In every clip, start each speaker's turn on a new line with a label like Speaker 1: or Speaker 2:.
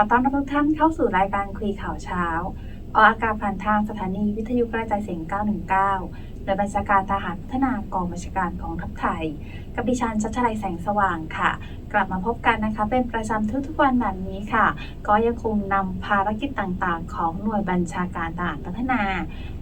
Speaker 1: ขอต้อนรับทุกท่านเข้าสู่รายการคุยข่าวเช้า ออกอากาศผ่านทางสถานีวิทยุกระจายเสียง 919 โดยบัญชาการทหารพัฒนากองบัญชาการกองทัพไทย กับดิฉันชัชชัยแสงสว่างค่ะ กลับมาพบกันนะคะ เป็นประจำทุกๆวันแบบนี้ค่ะ ก็ยังคงนำภารกิจต่างๆ ของหน่วยบัญชาการทหารพัฒนา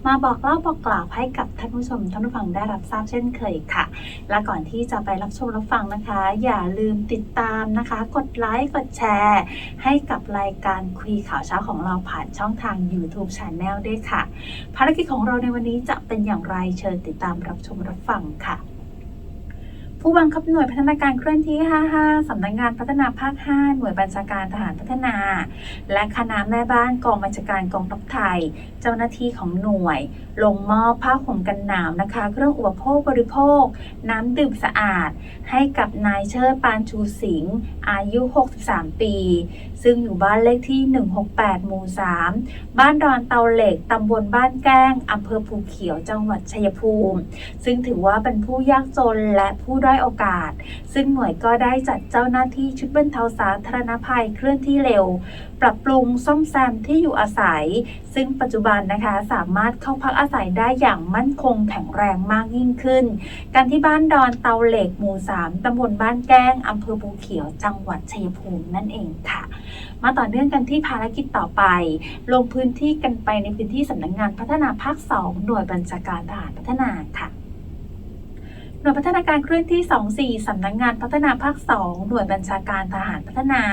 Speaker 1: มาบอกเล่าบอกกล่าวให้กับท่านผู้ชมท่านผู้ฟังได้รับทราบเช่นเคยค่ะ และก่อนที่จะไปรับชมรับฟังนะคะ อย่าลืมติดตามนะคะ กดไลค์กดแชร์ ให้กับรายการคุยข่าวเช้าของเราผ่านช่องทาง YouTube Channel ด้วยค่ะ ภารกิจของเราในวันนี้จะเป็นอย่างไรเชิญติดตามรับชมรับฟังค่ะ ผู้บังคับหน่วยพัฒนาการเคลื่อนที่ 55 สำนักงานพัฒนาภาค 5 หน่วยบัญชาการทหารพัฒนา และคณะแม่บ้านกองบัญชาการกองทัพไทย เจ้าหน้าที่ของหน่วย ลงมอบผ้าห่มกันหนาวนะคะ เครื่องอุปโภคบริโภค น้ำดื่มสะอาด ให้กับนายเชิดปานชูสิงห์อายุ 63 ปี ซึ่งอยู่บ้านเลขที่ 168 หมู่ 3 บ้านดอนเตาเหล็กตำบลบ้านแก้งอำเภอภูเขียวจังหวัดชัยภูมิ ซึ่งถือว่าเป็นผู้ยากจนและผู้ด้อยโอกาส ซึ่งหน่วยก็ได้จัดเจ้าหน้าที่ชุดบรรเทาสาธารณภัยเคลื่อนที่เร็ว ปรับปรุงซ่อมแซมที่อยู่อาศัย ซึ่งปัจจุบันนะคะสามารถเข้าพักอาศัยได้อย่างมั่นคงแข็งแรงมากยิ่งขึ้น กันที่บ้านดอนเตาเหล็กหมู่ 3ตำบลบ้านแก้งอำเภอภูเขียวจังหวัดชัยภูมินั่นเองค่ะ มาต่อเนื่องกันที่ภารกิจต่อไป ลงพื้นที่กันไปในพื้นที่สำนักงงานพัฒนาภาค 2 หน่วยบัญชาการทหารพัฒนาค่ะ หน่วยพัฒนาการเคลื่อนที่ 24 สำนักงงานพัฒนาภาค 2 หน่วยบัญชาการทหารพัฒนา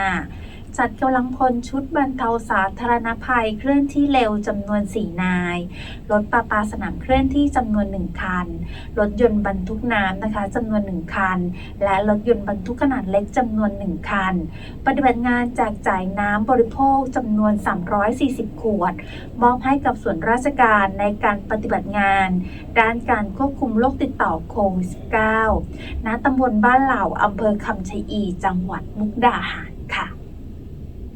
Speaker 1: จัดกำลังพลชุดบรรเทาสาธารณภัยเคลื่อนที่เร็วจำนวน 4 นาย รถปลาปลาสนามเคลื่อนที่จำนวน 1 คัน รถยนต์บรรทุกน้ำนะคะจำนวน 1 คัน และรถยนต์บรรทุกขนาดเล็กจำนวน 1 คัน ปฏิบัติงานแจกจ่ายน้ำบริโภคจำนวน 340 ขวด มอบให้กับส่วนราชการในการปฏิบัติงาน ด้านการควบคุมโรคติดต่อโควิด -19 ณตำบลบ้านเหล่าอำเภอคำชะอี จังหวัดมุกดาหาร